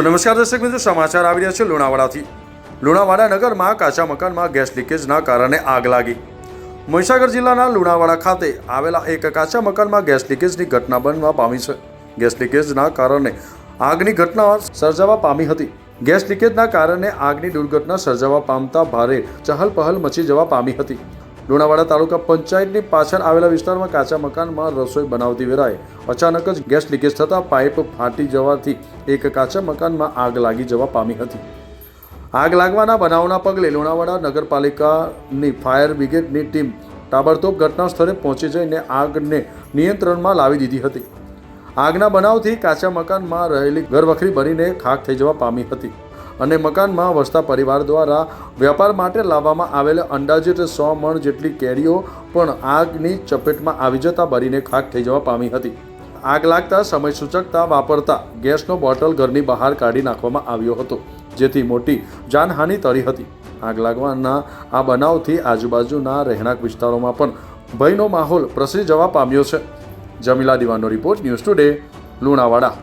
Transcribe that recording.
તો નમસ્કાર દર્શક મિત્રો, સમાચાર આવી રહ્યા છે લુણાવાડાથી. લુણાવાડા નગરમાં કાચા મકાનમાં ગેસ લીકેજના કારણે આગ લાગી. મહીસાગર જિલ્લાના લુણાવાડા ખાતે આવેલા એક કાચા મકાનમાં ગેસ લીકેજની ઘટના બનવા પામી છે. ગેસ લીકેજના કારણે આગની ઘટના સર્જાવા પામી હતી. ગેસ લીકેજના કારણે આગની દુર્ઘટના સર્જાવા પામતા ભારે ચહલપહલ મચી જવા પામી હતી. લુણાવાડા તાલુકા પંચાયતની પાછળ આવેલા વિસ્તારમાં કાચા મકાનમાં રસોઈ બનાવતી વેળાએ અચાનક જ ગેસ લીકેજ થતાં પાઇપ ફાટી જવાથી એક કાચા મકાનમાં આગ લાગી જવા પામી હતી. આગ લાગવાના બનાવના પગલે લુણાવાડા નગરપાલિકાની ફાયર બ્રિગેડની ટીમ તાબડતોબ ઘટના સ્થળે પહોંચી જઈને આગને નિયંત્રણમાં લાવી દીધી હતી. આગના બનાવથી કાચા મકાનમાં રહેલી ઘરવખરી બનીને ખાખ થઈ જવા પામી હતી. અને મકાનમાં વસતા પરિવાર દ્વારા વ્યાપાર માટે લાવવામાં આવેલ અંદાજિત સો મણ જેટલી કેરીઓ પણ આગની ચપેટમાં આવી જતા બળીને ખાક થઈ જવા પામી હતી. આગ લાગતા સમય સૂચકતા વાપરતા ગેસનો બોટલ ઘરની બહાર કાઢી નાખવામાં આવ્યો હતો, જેથી મોટી જાનહાનિ તરી હતી. આગ લાગવાના આ બનાવથી આજુબાજુના રહેણાંક વિસ્તારોમાં પણ ભયનો માહોલ પ્રસરી જવા પામ્યો છે. જમીલા દિવાનો રિપોર્ટ ન્યૂઝ ટુડે, લુણાવાડા.